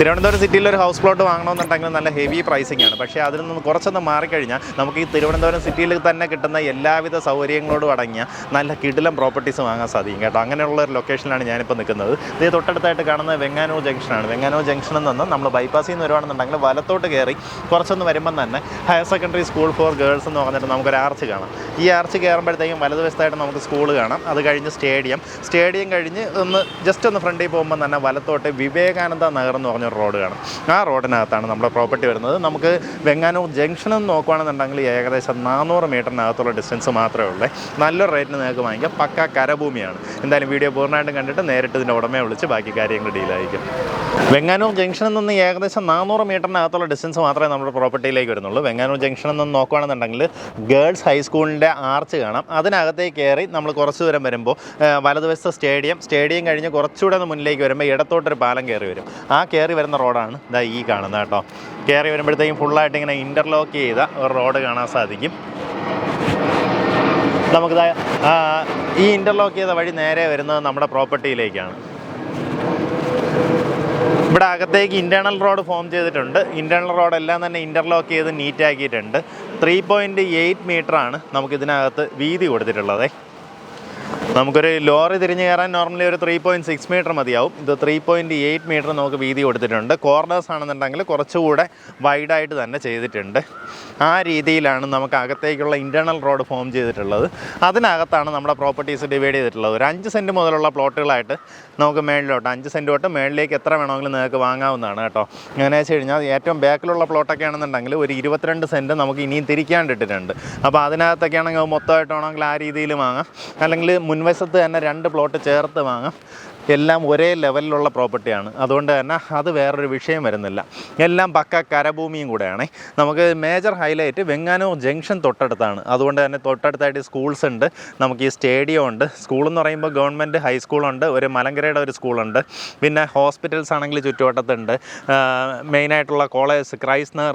തിരുവനന്തപുരം സിറ്റിയിൽ ഒരു house plot വാങ്ങണമെന്നുണ്ടെങ്കിൽ നല്ല ഹെവി പ്രൈസിംഗ് ആണ്. പക്ഷേ അതിൽ നിന്ന് കുറച്ചൊന്ന് മാറിക്കഴിഞ്ഞാൽ നമുക്ക് ഈ തിരുവനന്തപുരം സിറ്റിയിൽ തന്നെ കിട്ടുന്ന എല്ലാവിധ സൗകര്യങ്ങളോടും അടങ്ങിയ നല്ല കിടിലം പ്രോപ്പർട്ടീസ് വാങ്ങാൻ സാധിക്കും കേട്ടോ. അങ്ങനെയുള്ള ഒരു ലൊക്കേഷനിലാണ് ഞാനിപ്പോൾ നിൽക്കുന്നത്. ഇത് തൊട്ടടുത്തായിട്ട് കാണുന്നത് വെങ്ങാനൂർ ജംഗ്ഷനാണ് വെങ്ങാനൂർ ജംഗ്ഷനിൽ നിന്ന് നമ്മൾ ബൈപ്പാസിൽ നിന്ന് വരുവാണെന്നുണ്ടെങ്കിൽ വലത്തോട്ട് കയറി കുറച്ചൊന്ന് വരുമ്പം തന്നെ higher secondary school for girls എന്ന് പറഞ്ഞിട്ട് നമുക്കൊരു ആർച്ച് കാണാം. ഈ ആർച്ച് കയറുമ്പോഴത്തേക്കും വലതുവശത്തായിട്ട് നമുക്ക് സ്കൂൾ കാണാം. അത് കഴിഞ്ഞ് സ്റ്റേഡിയം സ്റ്റേഡിയം കഴിഞ്ഞ് ഒന്ന് ജസ്റ്റ് ഒന്ന് ഫ്രണ്ടിൽ പോകുമ്പോൾ തന്നെ വലത്തോട്ട് വിവേകാനന്ദ നഗർ എന്ന് പറഞ്ഞൊരു റോഡ് കാണാം. ആ റോഡിനകത്താണ് നമ്മുടെ പ്രോപ്പർട്ടി വരുന്നത്. നമുക്ക് വെങ്ങാനൂർ ജംഗ്ഷനിൽ നിന്ന് നോക്കുകയാണെന്നുണ്ടെങ്കിൽ ഏകദേശം നാനൂറ് മീറ്ററിനകത്തുള്ള ഡിസ്റ്റൻസ് മാത്രമേ ഉള്ളൂ. നല്ലൊരു റേറ്റിന് നിങ്ങൾക്ക് വാങ്ങിക്കാം. പക്ക കരഭൂമിയാണ്. എന്തായാലും വീഡിയോ പൂർണമായിട്ടും കണ്ടിട്ട് നേരിട്ട് ഇതിന്റെ ഉടമയെ വിളിച്ച് ബാക്കി കാര്യങ്ങൾ ഡീലായിരിക്കും വെങ്ങാനൂർ ജംഗ്ഷനിൽ നിന്ന് ഏകദേശം നാനൂറ് മീറ്ററിനകത്തുള്ള ഡിസ്റ്റൻസ് മാത്രമേ നമ്മുടെ പ്രോപ്പർട്ടിയിലേക്ക് വരുന്നുള്ളൂ. വെങ്ങാനൂർ ജംഗ്ഷനിൽ നിന്ന് നോക്കുകയാണെന്നുണ്ടെങ്കിൽ ഗേൾസ് ഹൈസ്കൂളിന്റെ ആർച്ച് കാണാം. അതിനകത്തേക്ക് കയറി നമ്മൾ കുറച്ച് ദൂരം വരുമ്പോൾ വലതുവശത്ത് സ്റ്റേഡിയം. സ്റ്റേഡിയം കഴിഞ്ഞ് കുറച്ചുകൂടെ ഒന്ന് മുന്നിലേക്ക് വരുമ്പോൾ ഇടത്തോട്ടൊരു പാലം കയറി വരും. ആ കയറി വരുന്ന റോഡാണ് ഇതാ ഈ കാണുന്നത് കേട്ടോ. കയറി വരുമ്പോഴത്തേക്കും ഫുള്ളായിട്ട് ഇങ്ങനെ ഇന്റർലോക്ക് ചെയ്ത ഒരു റോഡ് കാണാൻ സാധിക്കും. നമുക്കിതാ ഈ ഇന്റർലോക്ക് ചെയ്ത വഴി നേരെ വരുന്നത് നമ്മുടെ പ്രോപ്പർട്ടിയിലേക്കാണ്. ഇവിടെ അകത്തേക്ക് ഇന്റേർണൽ റോഡ് ഫോം ചെയ്തിട്ടുണ്ട്. ഇന്റേർണൽ റോഡ് എല്ലാം തന്നെ ഇന്റർലോക്ക് ചെയ്ത് നീറ്റാക്കിയിട്ടുണ്ട് ത്രീ പോയിന്റ് എയ്റ്റ് മീറ്ററാണ് നമുക്കിതിനകത്ത് വീതി കൊടുത്തിട്ടുള്ളത്. നമുക്കൊരു ലോറി തിരിഞ്ഞ് കയറാൻ നോർമലി ഒരു ത്രീ പോയിന്റ് സിക്സ് മീറ്റർ മതിയാവും. ഇത് ത്രീ പോയിന്റ് എയ്റ്റ് മീറ്റർ നമുക്ക് വീതി കൊടുത്തിട്ടുണ്ട്. കോർണേഴ്സ് ആണെന്നുണ്ടെങ്കിൽ കുറച്ചുകൂടെ വൈഡായിട്ട് തന്നെ ചെയ്തിട്ടുണ്ട്. ആ രീതിയിലാണ് നമുക്ക് അകത്തേക്കുള്ള ഇന്റേർണൽ റോഡ് ഫോം ചെയ്തിട്ടുള്ളത്. അതിനകത്താണ് നമ്മുടെ പ്രോപ്പർട്ടീസ് ഡിവൈഡ് ചെയ്തിട്ടുള്ളത്. ഒരു അഞ്ച് സെന്റ് മുതലുള്ള പ്ലോട്ടുകളായിട്ട് നമുക്ക് മേളിലോട്ട് അഞ്ച് സെന്റ് തൊട്ട് മേളിലേക്ക് എത്ര വേണമെങ്കിലും നിങ്ങൾക്ക് വാങ്ങാവുന്നതാണ് കേട്ടോ. അങ്ങനെ വെച്ച് കഴിഞ്ഞാൽ ഏറ്റവും ബാക്കിലുള്ള പ്ലോട്ടൊക്കെ ആണെന്നുണ്ടെങ്കിൽ ഒരു ഇരുപത്തിരണ്ട് സെന്റ് നമുക്ക് ഇനിയും തിരിക്കാണ്ടിട്ടിട്ടുണ്ട്. അപ്പോൾ അതിനകത്തൊക്കെ ആണെങ്കിൽ മൊത്തമായിട്ട് ആ രീതിയിൽ വാങ്ങാം. അല്ലെങ്കിൽ മുൻവശത്ത് തന്നെ രണ്ട് പ്ലോട്ട് ചേർത്ത് വാങ്ങാം. എല്ലാം ഒരേ ലെവലിലുള്ള പ്രോപ്പർട്ടിയാണ് അതുകൊണ്ട് തന്നെ അത് വേറൊരു വിഷയം വരുന്നില്ല. എല്ലാം പക്ക കരഭൂമിയും കൂടെയാണ്. നമുക്ക് മേജർ ഹൈലൈറ്റ് വെങ്ങാനൂർ ജംഗ്ഷൻ തൊട്ടടുത്താണ്. അതുകൊണ്ട് തന്നെ തൊട്ടടുത്തായിട്ട് സ്കൂൾസ് ഉണ്ട്. നമുക്ക് ഈ സ്റ്റേഡിയം ഉണ്ട്. സ്കൂൾ എന്ന് പറയുമ്പോൾ ഗവൺമെന്റ് ഹൈസ്കൂളുണ്ട് ഒരു മലങ്കരയുടെ ഒരു സ്കൂളുണ്ട് പിന്നെ ഹോസ്പിറ്റൽസ് ആണെങ്കിൽ ചുറ്റുവട്ടത്തുണ്ട്. മെയിനായിട്ടുള്ള കോളേജ് ക്രൈസ്നർ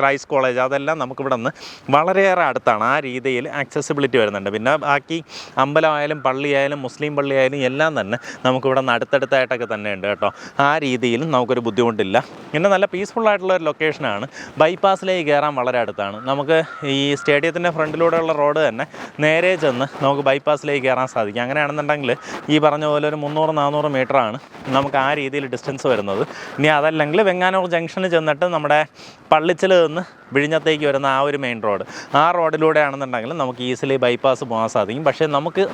ക്രൈസ് കോളേജ് അതെല്ലാം നമുക്കിവിടെ നിന്ന് വളരെയേറെ അടുത്താണ്. ആ രീതിയിൽ ആക്സസിബിലിറ്റി വരുന്നുണ്ട്. പിന്നെ ബാക്കി അമ്പലമായാലും പള്ളിയായാലും മുസ്ലിം പള്ളിയായാലും എല്ലാം തന്നെ നമുക്കിവിടെ അടുത്തടുത്തായിട്ടൊക്കെ തന്നെ ഉണ്ട് കേട്ടോ. ആ രീതിയിലും നമുക്കൊരു ബുദ്ധിമുട്ടില്ല. പിന്നെ നല്ല പീസ്ഫുൾ ആയിട്ടുള്ള ഒരു ലൊക്കേഷനാണ് ബൈപ്പാസിലേക്ക് കയറാൻ വളരെ അടുത്താണ്. നമുക്ക് ഈ സ്റ്റേഡിയത്തിന്റെ ഫ്രണ്ടിലൂടെയുള്ള റോഡ് തന്നെ നേരെ ചെന്ന് നമുക്ക് ബൈപ്പാസിലേക്ക് കയറാൻ സാധിക്കും. അങ്ങനെയാണെന്നുണ്ടെങ്കിൽ ഈ പറഞ്ഞ പോലെ ഒരു മുന്നൂറ് നാനൂറ് മീറ്ററാണ് നമുക്ക് ആ രീതിയിൽ ഡിസ്റ്റൻസ് വരുന്നത്. ഇനി അതല്ലെങ്കിൽ വെങ്ങാനൂർ ജംഗ്ഷനിൽ ചെന്നിട്ട് നമ്മുടെ പള്ളിച്ചിൽ നിന്ന് വിഴിഞ്ഞത്തേക്ക് വരുന്ന ആ ഒരു മെയിൻ റോഡ് ആ റോഡിലൂടെ ആണെന്നുണ്ടെങ്കിൽ നമുക്ക് ഈസിലി ബൈപ്പാസ് പോകാൻ സാധിക്കും. പക്ഷേ നമുക്ക്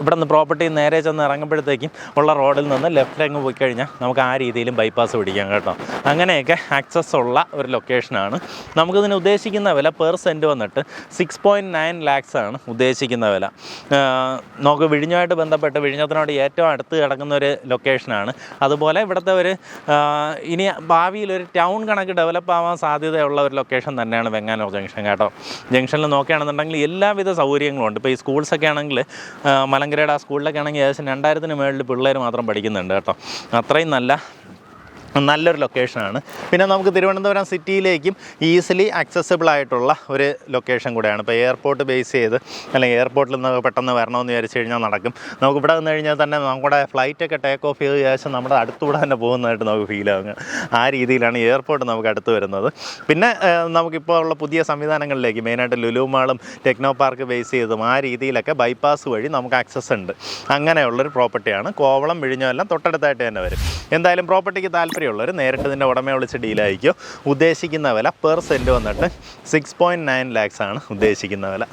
ഇവിടുന്ന് പ്രോപ്പർട്ടി നേരെ ചെന്ന് ഇറങ്ങുമ്പോഴത്തേക്കും ഉള്ള റോഡിൽ നിന്ന് ലെഫ്റ്റ് അങ്ങ് പോയി കഴിഞ്ഞാൽ നമുക്ക് ആ രീതിയിലും ബൈപ്പാസ് പിടിക്കാം കേട്ടോ. അങ്ങനെയൊക്കെ ആക്സസ് ഉള്ള ഒരു ലൊക്കേഷനാണ് നമുക്കിതിന് ഉദ്ദേശിക്കുന്ന വില പെർ സെന്റ് വന്നിട്ട് സിക്സ് പോയിന്റ് നയൻ ലാക്സ് ആണ് ഉദ്ദേശിക്കുന്ന വില. നമുക്ക് വിഴിഞ്ഞുമായിട്ട് ബന്ധപ്പെട്ട് വിഴിഞ്ഞത്തിനോട് ഏറ്റവും അടുത്ത് കിടക്കുന്ന ഒരു ലൊക്കേഷനാണ് അതുപോലെ ഇവിടുത്തെ ഒരു ഇനി ഭാവിയിൽ ഒരു ടൗൺ കണക്ക് ഡെവലപ്പ് ആവാൻ സാധ്യതയുള്ള ഒരു ലൊക്കേഷൻ തന്നെയാണ് വെങ്ങാനൂർ ജംഗ്ഷൻ കേട്ടോ. ജംഗ്ഷനിൽ നോക്കുകയാണെന്നുണ്ടെങ്കിൽ എല്ലാവിധ സൗകര്യങ്ങളും ഉണ്ട്. ഇപ്പോൾ ഈ സ്കൂൾസൊക്കെ ആണെങ്കിൽ മലങ്കരയുടെ ആ സ്കൂളിലൊക്കെ ആണെങ്കിൽ ഏകദേശം രണ്ടായിരത്തിന് മുകളിൽ പിള്ളേർ മാത്രം പഠിക്കുന്നുണ്ട് കേട്ടോ. അത്രയും നല്ല നല്ലൊരു ലൊക്കേഷനാണ്. പിന്നെ നമുക്ക് തിരുവനന്തപുരം സിറ്റിയിലേക്കും ഈസിലി അക്സസിബിൾ ആയിട്ടുള്ള ഒരു ലൊക്കേഷൻ കൂടെയാണ്. ഇപ്പോൾ എയർപോർട്ട് ബേസ് ചെയ്ത് അല്ലെങ്കിൽ എയർപോർട്ടിൽ നിന്ന് പെട്ടെന്ന് വരണമെന്ന് വിചാരിച്ചു കഴിഞ്ഞാൽ നടക്കും. നമുക്ക് ഇവിടെ വന്നു കഴിഞ്ഞാൽ തന്നെ നമ്മുടെ ഫ്ലൈറ്റൊക്കെ ടേക്ക് ഓഫ് ചെയ്ത് ശേഷം നമ്മുടെ അടുത്തൂടെ തന്നെ പോകുന്നതായിട്ട് നമുക്ക് ഫീൽ ആവുക. ആ രീതിയിലാണ് എയർപോർട്ട് നമുക്ക് അടുത്ത് വരുന്നത്. പിന്നെ നമുക്കിപ്പോൾ ഉള്ള പുതിയ സംവിധാനങ്ങളിലേക്ക് മെയിനായിട്ട് ലുലു മാളും ടെക്നോ പാർക്ക് ബേസ് ചെയ്തും ആ രീതിയിലൊക്കെ ബൈപ്പാസ് വഴി നമുക്ക് ആക്സസ് ഉണ്ട്. അങ്ങനെയുള്ളൊരു പ്രോപ്പർട്ടിയാണ് കോവളം വിഴിഞ്ഞോ എല്ലാം തൊട്ടടുത്തായിട്ട് തന്നെ വരും. എന്തായാലും പ്രോപ്പർട്ടിക്ക് താല്പര്യമുള്ളവർ നേരിട്ട് ഇതിന്റെ ഉടമയെ വിളിച്ച് ഡീലായിരിക്കും. ഉദ്ദേശിക്കുന്ന വില പെർ സെന്റ് വന്നിട്ട് സിക്സ് പോയിന്റ് നയൻ ലാക്സ് ആണ് ഉദ്ദേശിക്കുന്ന വില.